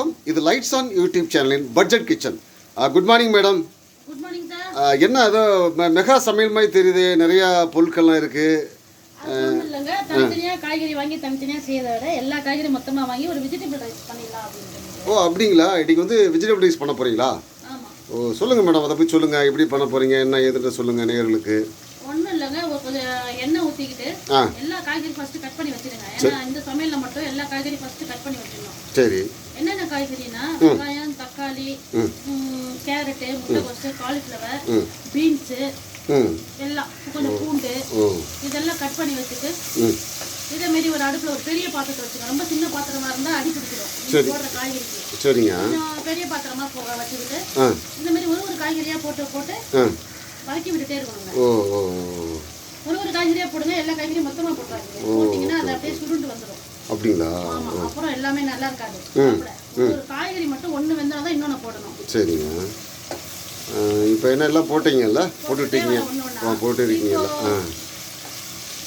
வணக்கம். இது lights on YouTube சேனலின் budget kitchen good morning madam என்ன ஏதோ மெகா சமையல் மாதிரி தெரியுது. நிறையா பொருட்கள்லாம் இருக்குது காய்கறி வாங்கி தனித்தனியாக செய்யறத விட எல்லா காய்கறி மொத்தமாக வாங்கி ஒரு வெஜிடபிள் ரைஸ் பண்ணிடலாம் ஓ அப்படிங்களா? இன்னைக்கு வந்து வெஜிடபிள் ரைஸ் பண்ண போகிறீங்களா ஓ சொல்லுங்கள் மேடம் அதை போய் சொல்லுங்கள் எப்படி பண்ண போகிறீங்க என்ன ஏதுன்னு சொல்லுங்கள் நேயர்களுக்கு ஒன்றும் இல்லைங்க. கொஞ்சம் எண்ணெய் ஊற்றிக்கிட்டு எல்லா காய்கறி ஃபஸ்ட்டு கட் பண்ணி வச்சிருங்க. ஏன்னா இந்த சமையலில் மட்டும் எல்லா காய்கறி ஃபஸ்ட்டு கட் பண்ணி வச்சிடணும். சரி. என்னென்ன காய்கறினா வெங்காயம் தக்காளி கேரட்டு முட்டைக்கோசு காலிஃப்ளவர் பீன்ஸு எல்லாம். கொஞ்சம் பூண்டு. இதெல்லாம் கட் பண்ணி வச்சுட்டு இதே மாரி ஒரு அடுப்பில் ஒரு பெரிய பாத்திரத்தை வச்சுக்கணும். ரொம்ப சின்ன பாத்திரமா இருந்தால் அடி பிடிச்சிடும் போடுற காய்கறிக்கு. சரிங்க. பெரிய பாத்திரமா போக வச்சுக்கிட்டு இந்த மாதிரி ஒரு ஒரு காய்கறியா போட்டு போட்டு வதக்கி விட்டுட்டே இருக்கணுங்க. ஒரு ஒரு காய்கறியா போடுங்க. எல்லா காய்கறியும் மொத்தமா போட்டுறாங்க போட்டீங்கன்னா அது அப்படியே சுருண்டு வந்துடும் அப்படிங்களா? அப்புறம் எல்லாமே நல்லா இருக்காது. ஒரு காய்கறி மட்டும் ஒண்ணு வெந்தாதான் இன்னொன்னு போடணும். சரிங்க. இப்போ என்ன எல்லாம் போட்டீங்கல்ல? போட்டுட்டீங்க. ஆ போட்டுருக்கீங்கல்ல ஆ.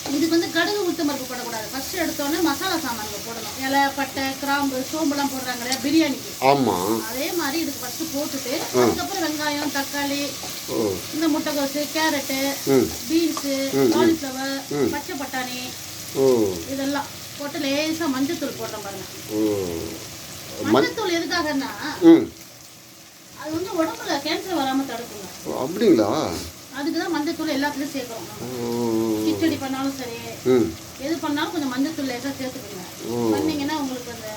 இதுக்கு வந்து கடுகு உளுத்தம் பருப்பு போடக்கூடாது. ஃபர்ஸ்ட் எடுத்தோடனே மசாலா சாமான்கள் போடணும். இலை பட்டை கிராம்பு சோம்புலாம் போடுறாங்க இல்லையா? பிரியாணிக்கு. ஆமாம் அதே மாதிரி இதுக்கு ஃபர்ஸ்ட் போட்டுட்டு அதுக்கப்புறம் வெங்காயம் தக்காளி இந்த முட்டைக்கோசு கேரட்டு ம். பீன்ஸு காலிஃப்ளவர் பச்சை பட்டாணி இதெல்லாம். போட்டு லேசா மஞ்சத்தூள் போடுறோம் பாருங்க. மஞ்சத்தூள் எதுக்காகன்னா அது வந்து உடம்புல கேன்சர் வராம தடுக்குங்க. அப்படிங்களா? அதுக்கு தான் மஞ்சத்தூள் எல்லாத்துலயும் சேர்க்கிறோம். கிச்சடி பண்ணாலும் சரி எது பண்ணாலும் கொஞ்சம் மஞ்சத்தூள் லேசா சேர்த்துக்கோங்க. பண்ணீங்கன்னா உங்களுக்கு அந்த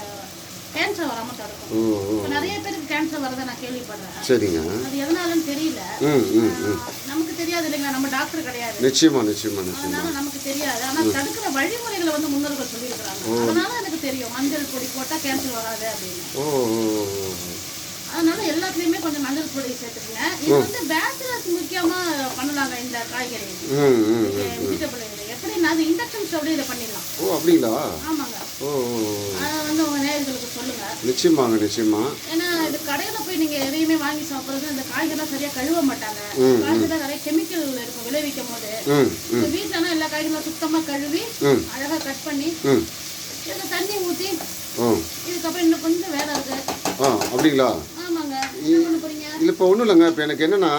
கேன்சர் வராம தடுக்கும் நிறைய பேருக்கு கேன்சர் வரதை நான் கேள்விப்படுறேன். சரிங்க. அது எதனாலன்னு தெரியல. நமக்கு தெரியாது இல்லைங்க நம்ம டாக்டர் கிடையாது. நிச்சயமா நிச்சயமா நிச்சயமா. அதனால நமக்கு தெரியாது. ஆனா தடுக்கிற வழிமுறைகளை வந்து முன்னோர்கள் சொல்லியிருக்கிறாங்க. அதனால எனக்கு தெரியும். மஞ்சள் பொடி போட்டா கேன்சர் வராது அப்படின்னு. அதனால எல்லாத்துலயுமே கொஞ்சம் மஞ்சள் பொடி சேர்த்துக்கங்க. இது வந்து பேச்சுலர்ஸ் முக்கியமா பண்ணலாங்க இந்த காய்கறி. வெஜிடபிள் எப்படின்னா அது இண்டக்ஷன் ஸ்டவ்ல இதை பண்ணிடலாம். ஓ அப்படிங்களா? ஆமாங்க. அதை வந்து உங்க நேயர்களுக்கு சொல்லுங்க. நிச்சயமாங்க நிச்சயமா. ஏன்னா இது கடையில போய் நீங்க எதையுமே வாங்கி சாப்பிடுறது இந்த காய்கறிலாம் சரியா கழுவ மாட்டாங்க. காய்கறில நிறைய கெமிக்கல் இருக்கும் விளைவிக்கும் போது. இந்த வீட்டுலனா எல்லா காய்கறியும் சுத்தமா கழுவி ம். அழகா கட் பண்ணி இதுல தண்ணி ஊத்தி ஓ இதுக்கப்புறம் இன்னும் கொஞ்சம் வேலை இருக்கு. ஆ அப்படிங்களா? ஆமாங்க. இல்லை இப்போ ஒன்றும் இல்லைங்க. இப்போ எனக்கு என்னென்னா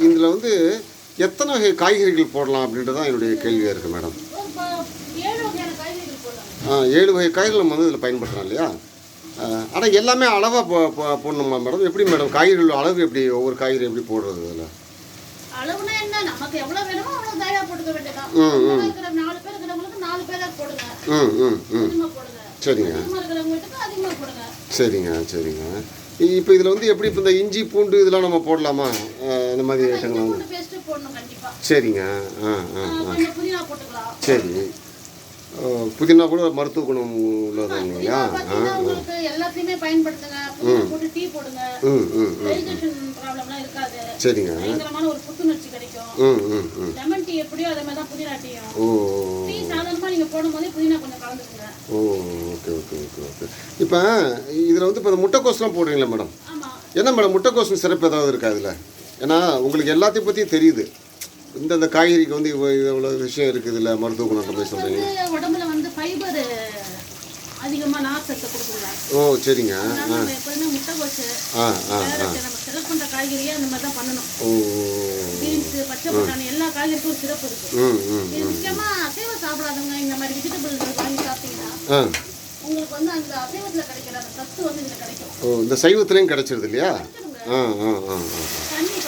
இதில் வந்து எத்தனை வகை காய்கறிகள் போடலாம் அப்படின்றது தான் என்னுடைய கேள்வியாக இருக்குது மேடம் ஒரு ப- ஏழு வகையான காய்கறிகள் போடலாம் ஆ, ஏழு வகை காய்கறிகள் நம்ம வந்து இதில் பயன்படுத்துகிறோம் இல்லையா? ஆனால் எல்லாமே அளவாக போ போ- போடணுமா மேடம்? எப்படி மேடம்? காய்கறிகள் அளவு எப்படி ஒவ்வொரு காய்கறி எப்படி போடுறது அதில் ம், ம். ம் ம் போடுங்க. சரிங்க. சரிங்க சரிங்க. இப்போ இதில் வந்து எப்படி இப்போ இந்த இஞ்சி பூண்டு இதெல்லாம் நம்ம போடலாமா? இந்த மாதிரி கண்டிப்பா. சரிங்க. ஆ ஆ ஆ, சரி. புதினா கூட மருத்துவ குணம் உள்ளதுங்க இல்லையா? உங்களுக்கு எல்லாத்தையுமே பயன்படுத்துங்க. போட்டு டீ போடுங்க. டைஜஷன் ப்ராப்ளம்லாம் இருக்காது. சரிங்க. பயங்கரமான ஒரு புத்துணர்ச்சி கிடைக்கும். ம் ம் ம். லெமன் டீ எப்படியோ அதே மாதிரி தான் புதினா டீயும் ஓ. டீ சாதாரணமா நீங்க போடும்போதே புதினா கொஞ்சம் கலந்துக்குங்க. Oh okay okay okay okay. இப்போ இதில் வந்து இப்போ முட்டைக்கோஸ்லாம் போடுறீங்களா மேடம்? என்ன மேடம் முட்டைக்கோஸ் சிறப்பு ஏதாவது இருக்கா இதில்? ஏன்னா உங்களுக்கு எல்லாத்தையும் பற்றியும் தெரியுது. இந்தந்த காய்கறிக்கு வந்து இவ்வளோ விஷயம் இருக்குது இல்லை மருத்துவ குணத்தை போய் சொல்கிறீங்க உடம்புல வந்து ஃபைபர் அதிகமா நார்ச்சத்தை கொடுக்குங்க ஓ சரிங்க. எப்பவுமே முட்டைகோசு ஆ ஆ நம்ம செலக்ட் காய்கறியே அந்த மாதிரி தான் பண்ணணும். ஓ பீன்ஸ் பச்சை பட்டாணி எல்லா காய்கறிக்கும் சிறப்பு இருக்கு. ம் ம் இது முக்கியமா அசைவம் சாப்பிடாதவங்க இந்த மாதிரி வெஜிடபிள்கள் வாங்கி சாப்பிட்டீங்கன்னா ஆ. உங்களுக்கு வந்து அந்த அசைவத்துல கிடைக்கிற அந்த சத்து வந்து இதுல கிடைக்கும். ஓ இந்த சைவத்துலேயும் கிடச்சிருது இல்லையா. ஆ ஆ ஆ ஆ தண்ணி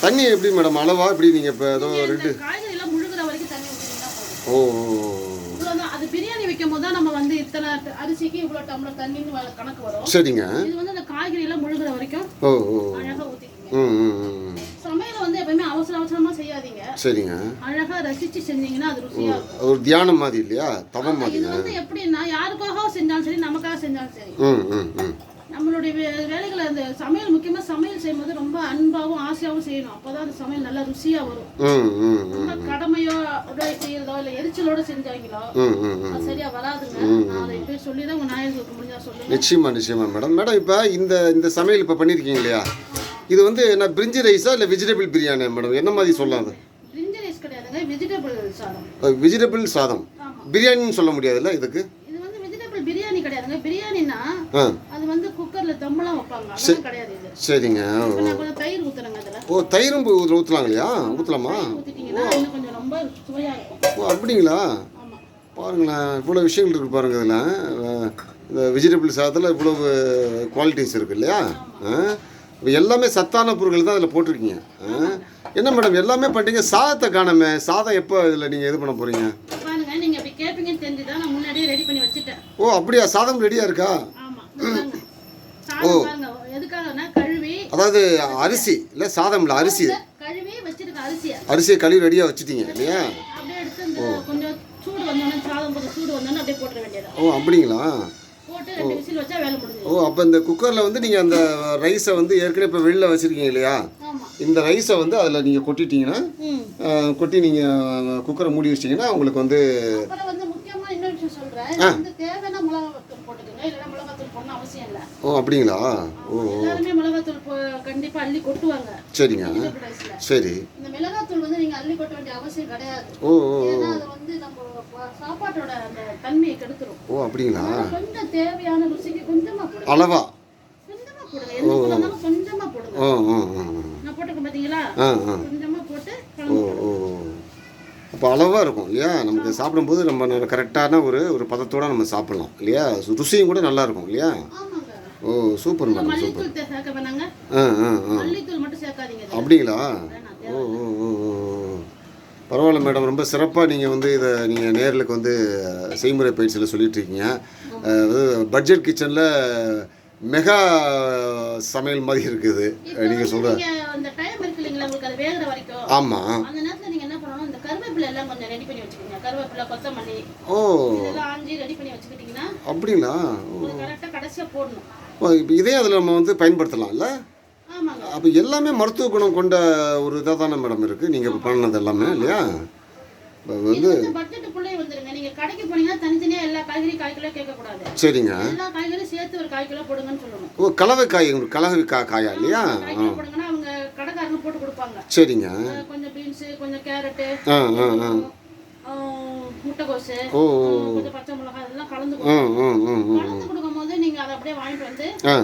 தண்ணி எப்படி மேடம்? அளவா? எப்படி நீங்கள் இப்போ ஏதோ ரெண்டு காய்கறி எல்லாம் முழுகிற வரைக்கும் தண்ணி ஊற்றிங்கன்னா போதும் ஓ ஓ, ஓ. இவ்வளவுதான் அது பிரியாணி வைக்கும் போது தான் நம்ம வந்து இத்தனை அரிசிக்கு இவ்வளவு டம்ளர் தண்ணின்னு வ- கணக்கு வரும். சரிங்க. இது வந்து அந்த காய்கறி எல்லாம் முழுகிற வரைக்கும் ஓ ஓ அழகா ஊத்திக்கிங்க. ம் ம் ம் சமையல வந்து எப்பவுமே அவசர அவசரமா செய்யாதீங்க. சரிங்க. அழகா ரசிச்சு செஞ்சீங்கன்னா அது இருக்கும். ஒரு தியானம் மாதிரி இல்லையா? தவம் மாதிரி வந்து எப்படின்னா யாருக்காக செஞ்சாலும் சரி நமக்காக செஞ்சாலும் சரி. ம் ம் ம். நம்மளுடைய வேலைகளை அந்த சமையல் முக்கியமா சமையல் செய்யும்போது ரொம்ப அன்பாவும் ஆசையாவும் செய்யணும். அப்பதான் அந்த சமையல் நல்லா ருசியா வரும். ரொம்ப கடமையோ உடலை செய்யறதோ இல்ல எரிச்சலோட செஞ்சாங்களோ அது சரியா வராதுங்க. நான் அதை போய் சொல்லி தான் உங்க நாயர்களுக்கு முடிஞ்சா சொல்லுங்க. நிச்சயமா நிச்சயமா மேடம். மேடம் இப்போ இந்த இந்த சமையல் இப்போ பண்ணியிருக்கீங்க இல்லையா? இது வந்து என்ன பிரிஞ்சி ரைஸா இல்லை வெஜிடபிள் பிரியாணியா மேடம்? என்ன மாதிரி சொல்லலாம் அது? பிரிஞ்சி ரைஸ் கிடையாதுங்க வெஜிடபிள் சாதம். வெஜிடபிள் சாதம். பிரியாணின்னு சொல்ல முடியாதுல்ல இதுக்கு? இது வந்து வெஜிடபிள் பிரியாணி கிடையாதுங்க. பிரியாணினா அதெல்லாம் கிடையாது இது. சரிங்க. இப்ப நான் கொஞ்சம் தயிர் அதில் ஓ தயிரும் ஊற்றலாம் இல்லையா ஊற்றலாமா ஊற்றிட்டீங்கன்னா இன்னும் கொஞ்சம் ரொம்ப சுவையாக இருக்கும். ஓ அப்படிங்களா? ஆமாம் பாருங்களேன் இவ்வளோ விஷயங்கள் இருக்குது பாருங்க இதில். இந்த வெஜிடபிள் சாதத்தில் இவ்வளவு குவாலிட்டிஸ் இருக்குது இல்லையா? ஆ? இப்போ எல்லாமே சத்தான பொருட்கள் தான் அதில் போட்டிருக்கீங்க. ஆ? என்ன மேடம் எல்லாமே பண்ணிட்டீங்க சாதத்தை காணாமே? சாதம் எப்போ இதில் நீங்கள் இது பண்ண போகிறீங்க பாருங்க நீங்க அப்படி கேட்பீங்கன்னு தெரிஞ்சு தான் நான் முன்னாடியே ரெடி பண்ணி வச்சுட்டேன். ஓ அப்படியா? சாதம் ரெடியாக இருக்கா? ஆமா எதுக்காகனா கழுவி அதாவது அரிசி இல்லை சாதம் இல்லை அரிசி கழுவி வச்சிருக்க அரிசியை. அரிசியை கழுவி ரெடியாக வச்சுட்டீங்க இல்லையா? அப்படியே எடுத்து இந்த கொஞ்சம் சூடு வந்தோடனே சாதம் கொஞ்சம் சூடு வந்தோடனே அப்படியே போட்டுற வேண்டியது ஓ அப்படிங்களா? முடிஞ்சது. ஓ அப்போ இந்த குக்கரில் வந்து நீங்கள் அந்த ரைஸை வந்து ஏற்கனவே இப்போ வெளில வச்சுருக்கீங்க இல்லையா? இந்த ரைஸை வந்து அதில் நீங்கள் கொட்டிட்டீங்கன்னா ஆ, கொட்டி நீங்கள் குக்கரை மூடி வச்சிட்டிங்கன்னா உங்களுக்கு வந்து அப்புறம் வந்து முக்கியமா இன்னொரு விஷயம் சொல்றேன் இது வந்து தேவையான மிளகாத்தூள் போட்டுக்கோங்க இல்லைன்னா மிளகாத்தூள் போடணும் அவசியம் இல்லை ஓ அப்படிங்களா? ஓ எல்லாருமே மிளகாத்தூள் போ- கண்டிப்பா அள்ளி கொட்டுவாங்க. சரிங்க. சரி. இந்த மிளகாத்தூள் வந்து நீங்க அள்ளி கொட்ட வேண்டிய அவசியம் கிடையாது. ஓ ஓ ஏன்னா அது வந்து நம்ம ப- சாப்பாட்டோட அந்த தன்மையை கெடுத்துரும். ஓ அப்படிங்களா? கொஞ்சம் தேவையான ருசிக்கு கொஞ்சமா போடுங்க. அளவா? கொஞ்சமா போடுங்க. எந்த கொஞ்சமா போடுங்க. ஓ ஓ ஓ நான் போட்டுக்க பாத்தீங்களா ஆ ஆ. கொஞ்சமா போட்டு ஓ கலந்து ஓ அப்போ அளவாக இருக்கும் இல்லையா? நமக்கு சாப்பிடும்போது நம்ம கரெக்டான ஒரு ஒரு பதத்தோடு நம்ம சாப்பிட்லாம் இல்லையா? ருசியும் கூட நல்லா இருக்கும் இல்லையா? ஓ சூப்பர் மேடம் சூப்பர் ஆ ஆ ஆ. அப்படிங்களா? ஓ ஓ ஓ. பரவாயில்ல மேடம் ரொம்ப சிறப்பாக நீங்கள் வந்து இதை நீங்கள் நேர்களுக்கு வந்து செய்முறை பயிற்சியில் சொல்லிட்டு இருக்கீங்க. பட்ஜெட் கிச்சனில் மெகா சமையல் மாதிரி இருக்குது. நீங்கள் சொல்கிற ஆமாம் ஓ. அப்படிங்களா? இப்போ இதே அதில் நம்ம வந்து பயன்படுத்தலாம்ல? அப்போ எல்லாமே மருத்துவ குணம் கொண்ட ஒரு இதாக தானே மேடம் இருக்குது நீங்கள் இப்போ பண்ணது எல்லாமே இல்லையா? இப்போ வந்து சரிங்க. ஓ கலவை காய் கலவை கா காயா இல்லையா? சரிங்க. கொஞ்சம் பீன்ஸு கொஞ்சம் கேரட்டு ஆ ஆ ஆ. முட்டைகோசு ஓ கொஞ்சம் பச்சை மிளகாய் அதெல்லாம் கலந்து கொடுக்கணும் கலந்து கொடுக்கும்போது நீங்க அதை அப்படியே வாங்கிட்டு வந்து ஆ.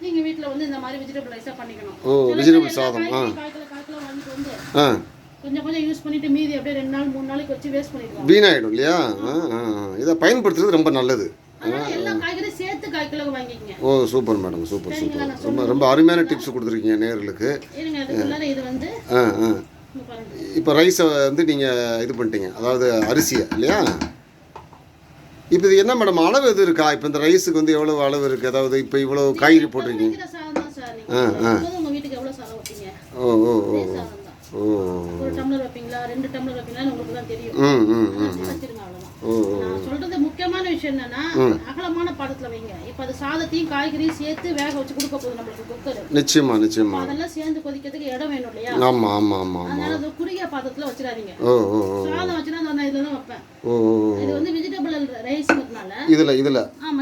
நீங்க வீட்ல வந்து இந்த மாதிரி வெஜிடபிள் ரைஸா பண்ணிக்கணும். ஓ வெஜிடபிள் சாதம் கால் கிலோ கால் கிலோ வாங்கிட்டு வந்து கொஞ்சம் கொஞ்சம் யூஸ் பண்ணிட்டு மீதி அப்படியே ரெண்டு நாள் மூணு நாளைக்கு வச்சு வேஸ்ட் பண்ணிடுவாங்க. வீணாயிடும் இல்லையா. இதை பயன்படுத்துறது ரொம்ப நல்லது. ஓ சூப்பர் மேடம் சூப்பர் சூப்பர். ரொம்ப ரொம்ப அருமையான டிப்ஸ் கொடுத்துருக்கீங்க நேர்களுக்கு. இது வந்து ஆ ஆ. இப்போ ரைஸை வந்து நீங்கள் இது பண்ணிட்டீங்க. அதாவது அரிசியை இல்லையா? இப்போ இது என்ன மேடம் அளவு எது இருக்கா? இப்போ இந்த ரைஸுக்கு வந்து எவ்வளோ அளவு இருக்குது அதாவது இப்போ இவ்வளோ காய்கறி போட்டிருக்கீங்க. சாதம் வைப்பீங்க? ஓ ஓ ஓ ஓ. ரெண்டு டம்ளர் வைப்பீங்களான்னு உங்களுக்கு தான் தெரியும். ம் ம் ம் அப்படி வச்சிருங்க அவ்வளவுதான் ஓ நான் முக்கியமான விஷயம் என்னன்னா அகலமான பாத்திரத்துல வைங்க. இப்ப அது சாதத்தையும் காய்கறியும் சேர்த்து வேக வச்சு கொடுக்க போகுது நம்மளுக்கு குக்கர். நிச்சயமா நிச்சயமா. அதெல்லாம் சேர்ந்து கொதிக்கிறதுக்கு இடம் வேணும் இல்லையா? ஆமாம் ஆமாம் ஆமாம் அதனால அது குறுகிய பாத்திரத்துல வச்சிடாதீங்க. சாதம் வச்சுனா நான் இதுல தான் வைப்பேன் இது வந்து வெஜிடபிள் ரைஸ்ங்கிறதுனால இதில் இதில். ஆமா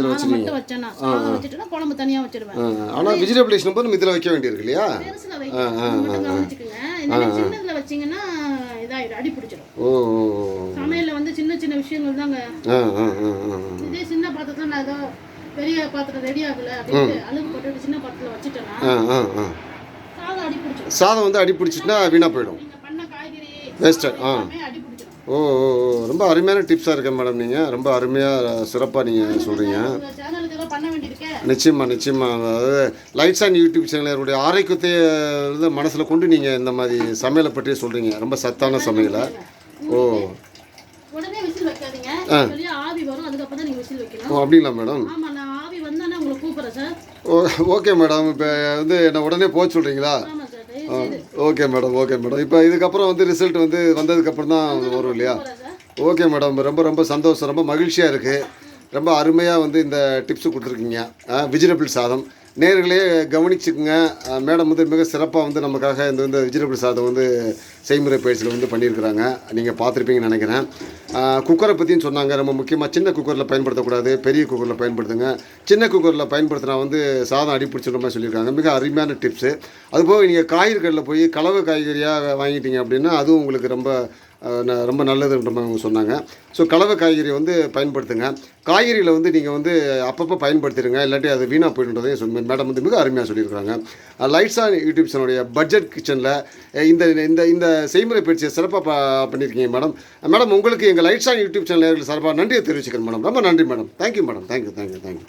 சாதம் மட்டும் வச்சேன்னா சாதம் வச்சுட்டுனா குழம்பு தனியா வச்சிருவேன். ஆனால் வெஜிடபிளேஷன் போது நம்ம இதில் வைக்க வேண்டியிருக்கு இல்லையா? பெருசுல வைங்க மட்டும் கவனிச்சுக்கோங்க. சின்னதுல வச்சீங்கன்னா இதாயிடும் அடி பிடிச்சிடும். ஓ ஓ ஓ. சமையல்ல வந்து சின்ன சின்ன விஷயங்கள் தாங்க. இதே சின்ன பாத்திரத்துல நான் ஏதோ பெரிய பாத்திரம் ரெடி ஆகல அப்படின்ட்டு அழுகு போட்டுட்டு சின்ன பாத்திரத்துல வச்சுட்டேன்னா சாதம் வந்து அடி பிடிச்சிட்டுனா வீணாக போயிடும். Wasted, ஆ. ஓ ஓ ரொம்ப அருமையான டிப்ஸாக இருக்கேன் மேடம் நீங்கள் ரொம்ப அருமையாக சிறப்பாக நீங்கள் சொல்கிறீங்க உங்க சேனலுக்கு ஏதோ பண்ண வேண்டியிருக்கே. நிச்சயமா நிச்சயமா. அதாவது லைட்ஸ் அண்ட் யூடியூப் சேனலுடைய ஆரோக்கியத்தை வந்து மனசில் கொண்டு நீங்கள் இந்த மாதிரி சமையலை பற்றி சொல்கிறீங்க ரொம்ப சத்தான சமையலை? ஓ. வைக்காதீங்க வெளியே ஆவி வரும். அதுக்கப்புறம் தான் நீங்க விசில் வைக்கணும். ஓ அப்படிங்களா மேடம்? ஆமா நான் ஆவி வந்தானே உங்களை கூப்பிடுறேன் சார். ஓ ஓகே மேடம். இப்போ வந்து என்ன உடனே போக சொல்கிறீங்களா ஆமா சார். தயவு செய்து. Okay madam okay madam. இப்போ இதுக்கப்புறம் வந்து ரிசல்ட் வந்து வந்ததுக்கப்புறம் தான் வரும் இல்லையா? Okay madam. ரொம்ப ரொம்ப சந்தோஷம். ரொம்ப மகிழ்ச்சியாக இருக்குது ரொம்ப அருமையாக வந்து இந்த டிப்ஸ் கொடுத்துருக்கீங்க. வெஜிடபிள் சாதம். நேர்களே கவனிச்சுக்குங்க. மேடம் வந்து மிக சிறப்பாக வந்து நமக்காக இந்த வந்து வெஜிடபிள் சாதம் வந்து செய்முறை பயிற்சியில் வந்து பண்ணியிருக்கிறாங்க. நீங்கள் பார்த்துருப்பீங்கன்னு நினைக்கிறேன். குக்கரை பற்றியும் சொன்னாங்க. ரொம்ப முக்கியமாக சின்ன குக்கரில் பயன்படுத்தக்கூடாது பெரிய குக்கரில் பயன்படுத்துங்க. சின்ன குக்கரில் பயன்படுத்தினா வந்து சாதம் அடிப்பிடிச்சிடுற மாதிரி சொல்லியிருக்காங்க. மிக அருமையான டிப்ஸு. அதுபோக நீங்கள் காய்கறிகளில் போய் கலவை காய்கறியாக வாங்கிட்டீங்க அப்படின்னா அதுவும் உங்களுக்கு ரொம்ப ரொம்ப நல்லதுன்ற மாதிரி அவங்க சொன்னாங்க. ஸோ கலவை காய்கறி வந்து பயன்படுத்துங்க. காய்கறியில் வந்து நீங்கள் வந்து அப்பப்போ பயன்படுத்திடுங்க இல்லாட்டி அது வீணாக போயிடுன்றதையும் சொன்ன மேடம் வந்து மிக அருமையாக சொல்லியிருக்காங்க லைட்ஸா யூடியூப் சேனலுடைய பட்ஜெட் கிச்சனில் இந்த இந்த இந்த செய்முறை பயிற்சியை சிறப்பாக ப பண்ணியிருக்கீங்க மேடம் மேடம் உங்களுக்கு எங்கள் ஆன் யூடியூப் சேனல் சார்பாக நன்றியை தெரிவிச்சுக்கிறேன் மேடம் ரொம்ப நன்றி madam thank you madam thank you thank you thank you